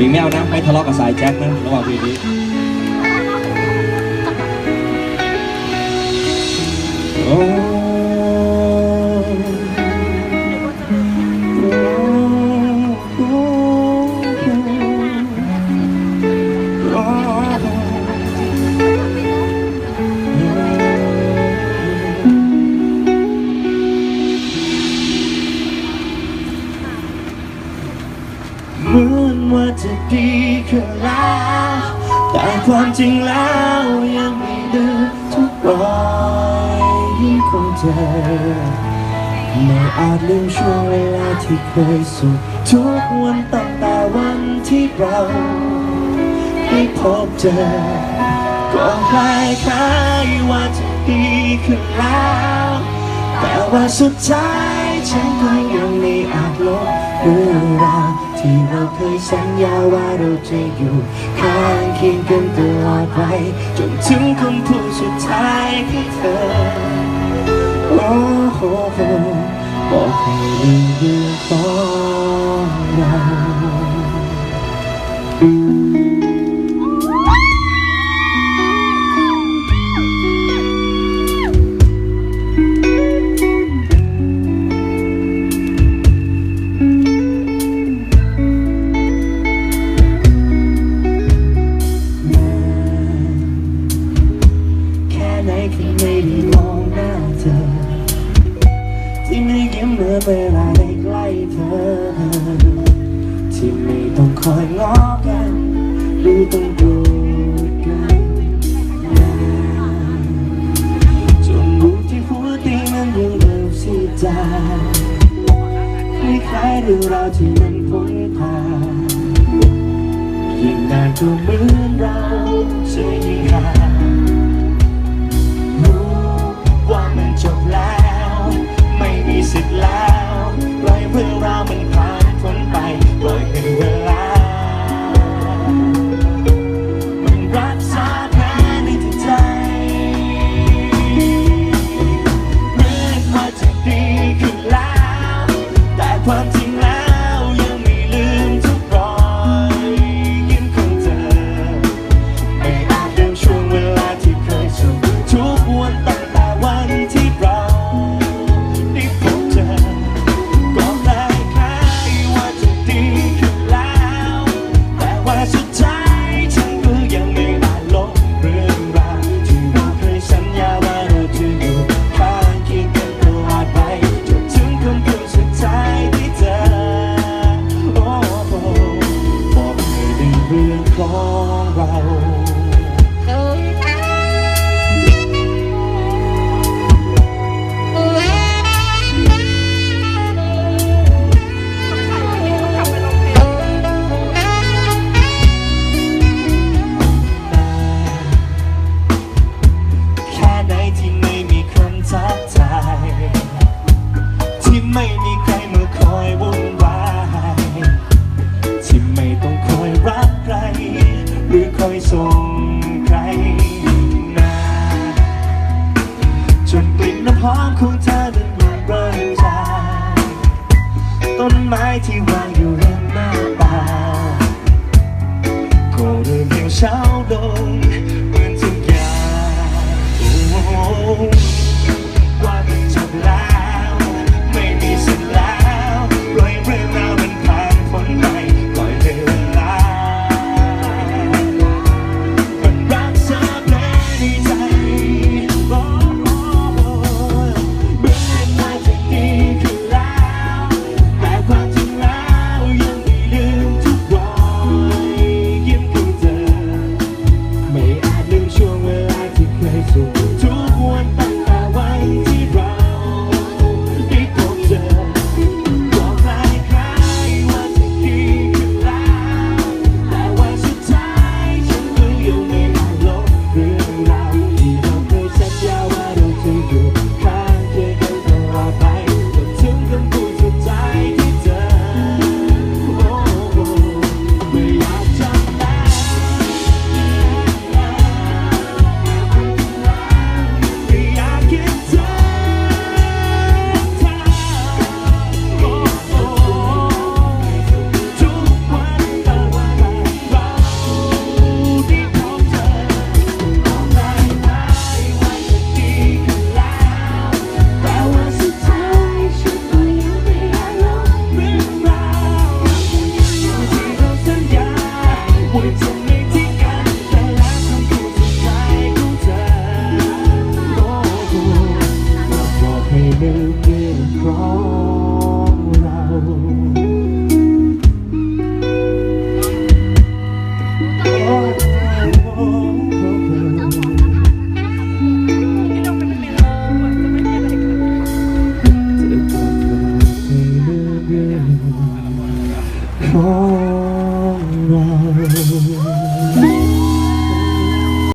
บิงแมวนะไม่ทะเลาะกับสายแจ็คนะระหว่างเพลงนี้โอ้โอ้ ว่าจะดีขึ้นแล้ว แต่ความจริงแล้วยังไม่ดื้อทุกรอยยิ้มของเธอไม่อาจลืมช่วงเวลาที่เคยสุขทุกวันตั้งแต่วันที่เราได้พบเจอ ก็คล้ายคล้ายว่าจะดีขึ้นแล้ว แต่ว่าสุดท้ายฉันก็ยังไม่อาจลบเรื่องราว ที่เราเคยสัญญาว่าเราจะอยู่ข้างเคียงกันตลอดไป จนถึงคำพูดสุดท้ายของเธอ โอ้โหบอกให้ลืมเรื่องของ ที่ไม่ได้มองหน้าเธอ ที่ไม่ยิ้มเมื่อเวลาได้ใกล้เธอ ที่ไม่ต้องคอยง้อกัน หรือต้องโกรธกันจนรู้ที่หัวตีมันยังเริ่มสีจางคล้ายๆเรื่องราวที่มันพ้นผ่านยิ่งนานก็เหมือนเราจะยิ่ง ไม่มีใครมาคอยวุ่นวายที่ไม่ต้องคอยรักใคร หรือคอยส่งใครนาจนกลิ่นน้ำหอมของเธอเดินมันเริ่มจาต้นไม้ที่วางอยู่ริมหน้าตาก็เริ่มเหี่ยวเฉาลง